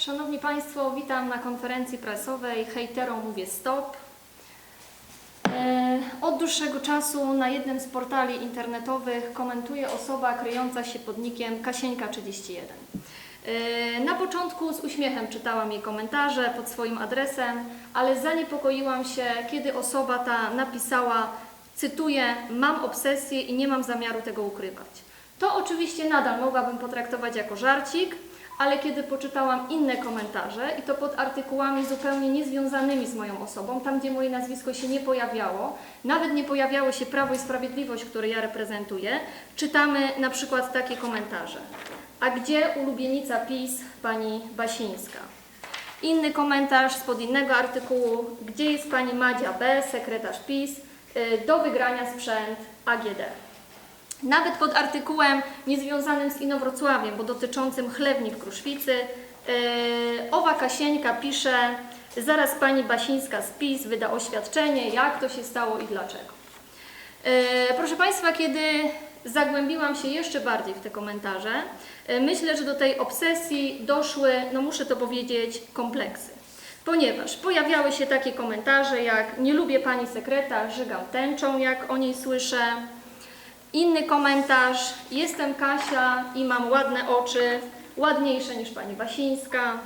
Szanowni Państwo, witam na konferencji prasowej Hejterom mówię stop. E, Od dłuższego czasu na jednym z portali internetowych komentuje osoba kryjąca się pod nickiem Kasieńka31. E, Na początku z uśmiechem czytałam jej komentarze pod swoim adresem, ale zaniepokoiłam się, kiedy osoba ta napisała, cytuję, mam obsesję i nie mam zamiaru tego ukrywać. To oczywiście nadal mogłabym potraktować jako żarcik, ale kiedy poczytałam inne komentarze i to pod artykułami zupełnie niezwiązanymi z moją osobą, tam gdzie moje nazwisko się nie pojawiało, nawet nie pojawiało się Prawo i Sprawiedliwość, które ja reprezentuję, czytamy na przykład takie komentarze. A gdzie ulubienica PiS pani Basińska? Inny komentarz spod innego artykułu, gdzie jest pani Madzia B., sekretarz PiS, y, do wygrania sprzęt AGD. Nawet pod artykułem niezwiązanym z Inowrocławiem, bo dotyczącym chlewni w Kruszwicy, yy, owa Kasieńka pisze, zaraz pani Basińska z PiS wyda oświadczenie, jak to się stało i dlaczego. Yy, Proszę Państwa, kiedy zagłębiłam się jeszcze bardziej w te komentarze, yy, myślę, że do tej obsesji doszły, no muszę to powiedzieć, kompleksy. Ponieważ pojawiały się takie komentarze jak nie lubię pani sekretarz, żygam tęczą, jak o niej słyszę, Inny komentarz. Jestem Kasia i mam ładne oczy, ładniejsze niż pani Basińska.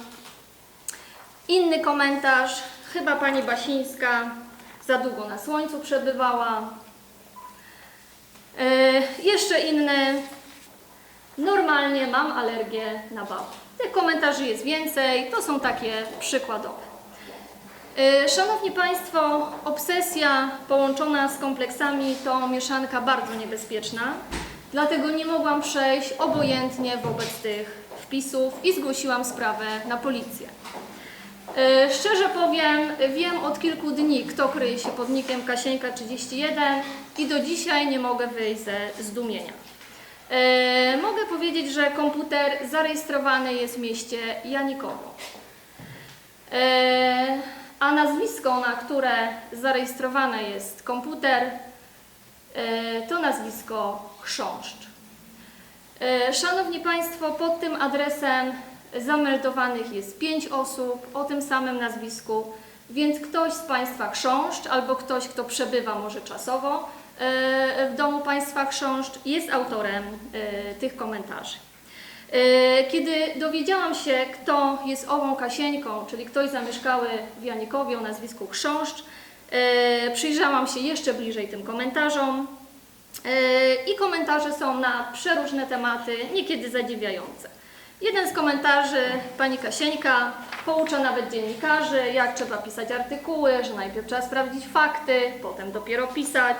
Inny komentarz. Chyba pani Basińska za długo na słońcu przebywała. Yy, jeszcze inny. Normalnie mam alergię na bał. Tych komentarzy jest więcej, to są takie przykładowe. Yy, Szanowni Państwo, obsesja połączona z kompleksami to mieszanka bardzo niebezpieczna, dlatego nie mogłam przejść obojętnie wobec tych wpisów i zgłosiłam sprawę na policję. Yy, Szczerze powiem, wiem od kilku dni, kto kryje się pod nickiem Kasieńka31 i do dzisiaj nie mogę wyjść ze zdumienia. Yy, Mogę powiedzieć, że komputer zarejestrowany jest w mieście Janikowo. A nazwisko, na które zarejestrowany jest komputer, e, to nazwisko Chrząszcz. E, Szanowni Państwo, pod tym adresem zameldowanych jest pięć osób o tym samym nazwisku, więc ktoś z Państwa Chrząszcz albo ktoś, kto przebywa może czasowo e, w domu Państwa Chrząszcz, jest autorem tych komentarzy. E, Kiedy dowiedziałam się, kto jest ową Kasieńką, czyli ktoś zamieszkały w Janikowie o nazwisku Chrząszcz, e, przyjrzałam się jeszcze bliżej tym komentarzom e, i komentarze są na przeróżne tematy, niekiedy zadziwiające. Jeden z komentarzy, pani Kasieńka, poucza nawet dziennikarzy, jak trzeba pisać artykuły, że najpierw trzeba sprawdzić fakty, potem dopiero pisać.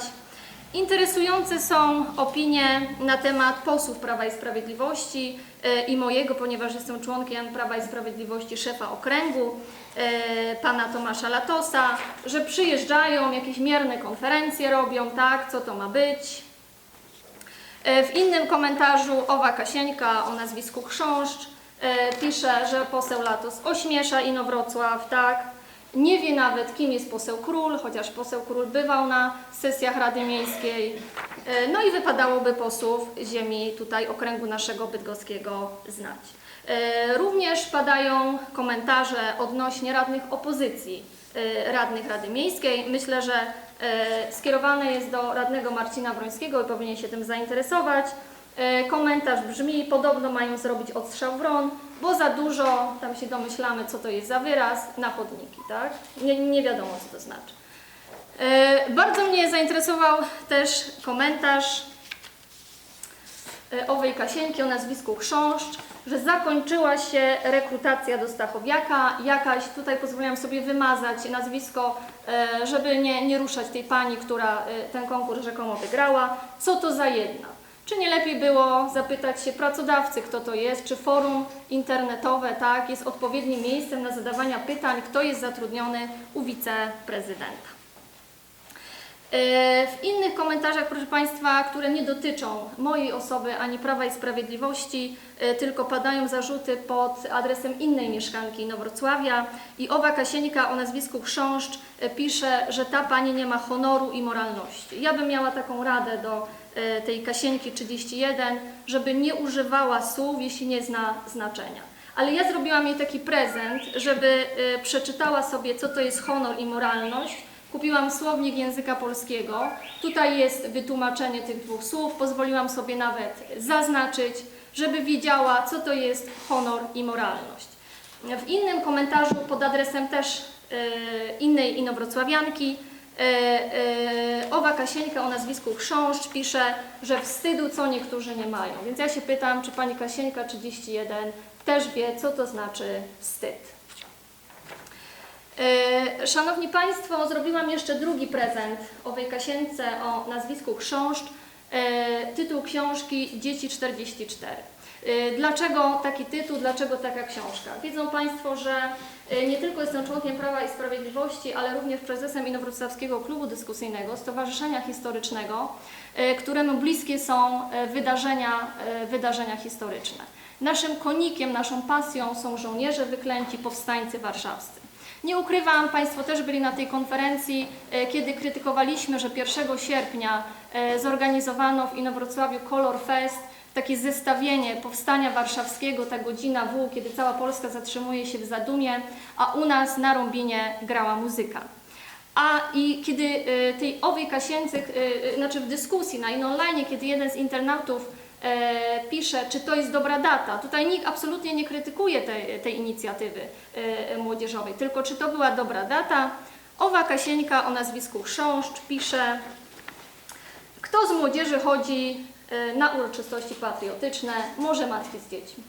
Interesujące są opinie na temat posłów Prawa i Sprawiedliwości e, i mojego, ponieważ jestem członkiem Prawa i Sprawiedliwości szefa okręgu, e, pana Tomasza Latosa, że przyjeżdżają, jakieś mierne konferencje robią, tak, co to ma być. E, W innym komentarzu owa Kasieńka o nazwisku Chrząszcz pisze, że poseł Latos ośmiesza Inowrocław, tak, nie wie nawet, kim jest poseł Król, chociaż poseł Król bywał na sesjach Rady Miejskiej. E, No i wypadałoby posłów ziemi tutaj okręgu naszego bydgoskiego znać. E, Również padają komentarze odnośnie radnych opozycji, e, radnych Rady Miejskiej. Myślę, że skierowane jest do radnego Marcina Brońskiego i powinien się tym zainteresować. E, Komentarz brzmi, podobno mają zrobić odstrzał wron, bo za dużo, tam się domyślamy, co to jest za wyraz, na chodniki, tak? Nie, nie wiadomo, co to znaczy. E, Bardzo mnie zainteresował też komentarz e, owej Kasieńki o nazwisku Chrząszcz, że zakończyła się rekrutacja do Stachowiaka. Jakaś, tutaj pozwoliłam sobie wymazać nazwisko, żeby nie, nie ruszać tej pani, która ten konkurs rzekomo wygrała. Co to za jedna? Czy nie lepiej było zapytać się pracodawcy, kto to jest, czy forum internetowe tak, jest odpowiednim miejscem na zadawania pytań, kto jest zatrudniony u wiceprezydenta? E, W innych komentarzach, proszę Państwa, które nie dotyczą mojej osoby ani Prawa i Sprawiedliwości, e, tylko padają zarzuty pod adresem innej mieszkanki Inowrocławia i owa Kasieńka o nazwisku Chrząszcz e, pisze, że ta pani nie ma honoru i moralności. Ja bym miała taką radę do tej Kasieńki 31, żeby nie używała słów, jeśli nie zna znaczenia. ale ja zrobiłam jej taki prezent, żeby przeczytała sobie, co to jest honor i moralność. Kupiłam słownik języka polskiego. Tutaj jest wytłumaczenie tych dwóch słów. Pozwoliłam sobie nawet zaznaczyć, żeby wiedziała, co to jest honor i moralność. W innym komentarzu pod adresem też y, innej inowrocławianki y, y, Owa Kasieńka o nazwisku Chrząszcz pisze, że wstydu co niektórzy nie mają. Więc ja się pytam, czy pani Kasieńka 31 też wie, co to znaczy wstyd. E, Szanowni Państwo, zrobiłam jeszcze drugi prezent owej Kasience o nazwisku Chrząszcz. E, Tytuł książki Dzieci 44. E, Dlaczego taki tytuł, dlaczego taka książka? Wiedzą Państwo, że nie tylko jestem członkiem Prawa i Sprawiedliwości, ale również prezesem Inowrocławskiego Klubu Dyskusyjnego, Stowarzyszenia Historycznego, któremu bliskie są wydarzenia, wydarzenia historyczne. Naszym konikiem, naszą pasją są żołnierze wyklęci, powstańcy warszawscy. Nie ukrywam, Państwo też byli na tej konferencji, e, kiedy krytykowaliśmy, że 1 sierpnia e, zorganizowano w Inowrocławiu Color Fest, takie zestawienie powstania warszawskiego, ta godzina W, kiedy cała Polska zatrzymuje się w zadumie, a u nas na Rąbinie grała muzyka. A i kiedy e, tej owej Kasience, e, znaczy w dyskusji na InOnline, kiedy jeden z internautów pisze, czy to jest dobra data. Tutaj nikt absolutnie nie krytykuje tej, tej inicjatywy e, młodzieżowej, tylko czy to była dobra data. Owa Kasieńka o nazwisku Chrząszcz pisze, kto z młodzieży chodzi e, na uroczystości patriotyczne, może matki z dziećmi.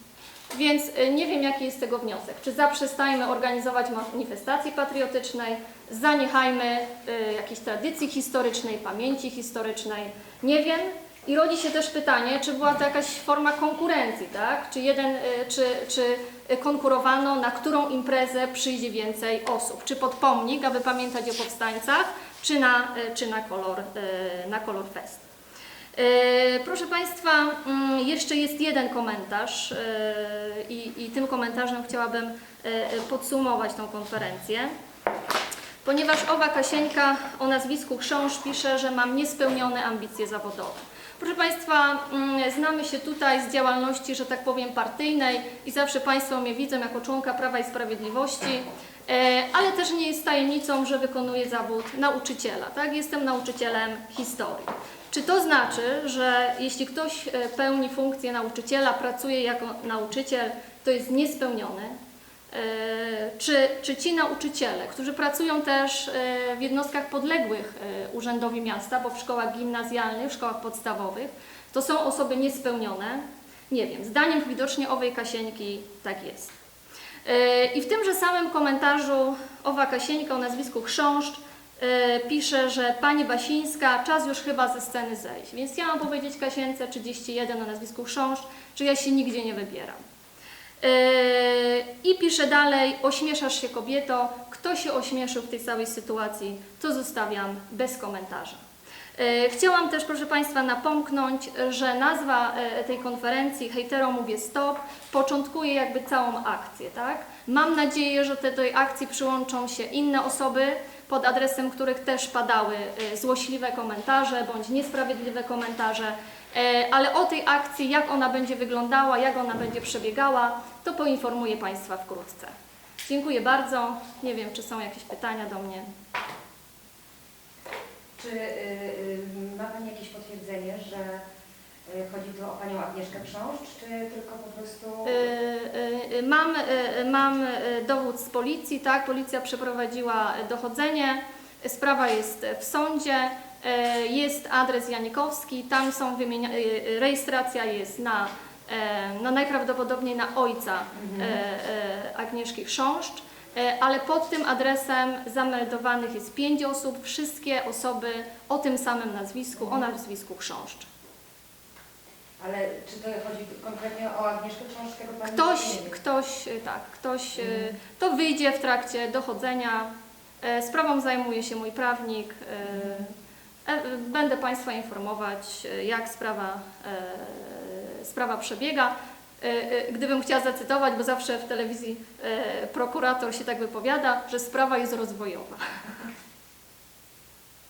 Więc e, nie wiem, jaki jest tego wniosek. Czy zaprzestajmy organizować manifestacji patriotycznej, zaniechajmy e, jakiejś tradycji historycznej, pamięci historycznej. Nie wiem. I rodzi się też pytanie, czy była to jakaś forma konkurencji, tak? Czy, jeden, e, czy, czy konkurowano, na którą imprezę przyjdzie więcej osób? Czy pod pomnik, aby pamiętać o powstańcach, czy na, e, czy na, kolor, e, na kolor fest? Proszę Państwa, mm, jeszcze jest jeden komentarz i, i tym komentarzem chciałabym podsumować tą konferencję. Ponieważ owa Kasieńka o nazwisku Chrząszcz pisze, że mam niespełnione ambicje zawodowe. Proszę Państwa, mm, znamy się tutaj z działalności, że tak powiem, partyjnej i zawsze Państwo mnie widzą jako członka Prawa i Sprawiedliwości, e, ale też nie jest tajemnicą, że wykonuję zawód nauczyciela. Tak? Jestem nauczycielem historii. Czy to znaczy, że jeśli ktoś e, pełni funkcję nauczyciela, pracuje jako nauczyciel, to jest niespełniony? E, Czy, czy ci nauczyciele, którzy pracują też e, w jednostkach podległych e, urzędowi miasta, bo w szkołach gimnazjalnych, w szkołach podstawowych, to są osoby niespełnione? Nie wiem, zdaniem widocznie owej Kasieńki tak jest. I w tymże samym komentarzu owa Kasieńka o nazwisku Chrząszcz pisze, że Pani Basińska, czas już chyba ze sceny zejść. Więc ja mam powiedzieć Kasience 31 o nazwisku Chrząszcz, że ja się nigdzie nie wybieram. Yy, I pisze dalej, ośmieszasz się kobieto, kto się ośmieszył w tej całej sytuacji, to zostawiam bez komentarza. Yy, Chciałam też, proszę Państwa, napomknąć, że nazwa e, tej konferencji Hejterom mówię stop początkuje jakby całą akcję, tak? Mam nadzieję, że do tej akcji przyłączą się inne osoby, pod adresem których też padały e, złośliwe komentarze bądź niesprawiedliwe komentarze, E, ale o tej akcji, jak ona będzie wyglądała, jak ona będzie przebiegała, to poinformuję Państwa wkrótce. Dziękuję bardzo. Nie wiem, czy są jakieś pytania do mnie. Czy y, y, ma Pani jakieś potwierdzenie, że chodzi tu o Panią Agnieszkę Krząszcz, czy tylko po prostu... Y, y, y, Mam, y, mam y, dowód z policji, tak, policja przeprowadziła dochodzenie, sprawa jest w sądzie, y, jest adres Janikowski, tam są wymienia, y, y, rejestracja jest na, e, no najprawdopodobniej na ojca e, e, Agnieszki Chrząszcz, ale pod tym adresem zameldowanych jest pięć osób, wszystkie osoby o tym samym nazwisku, o nazwisku Chrząszcz. Ale czy to chodzi konkretnie o Agnieszkę Pani Ktoś, nie wie? ktoś, y, tak, ktoś, y, Mhm. to wyjdzie w trakcie dochodzenia. E, Sprawą zajmuje się mój prawnik. E, e, Będę Państwa informować, e, jak sprawa, e, sprawa przebiega. E, e, Gdybym chciała zacytować, bo zawsze w telewizji e, prokurator się tak wypowiada, że sprawa jest rozwojowa.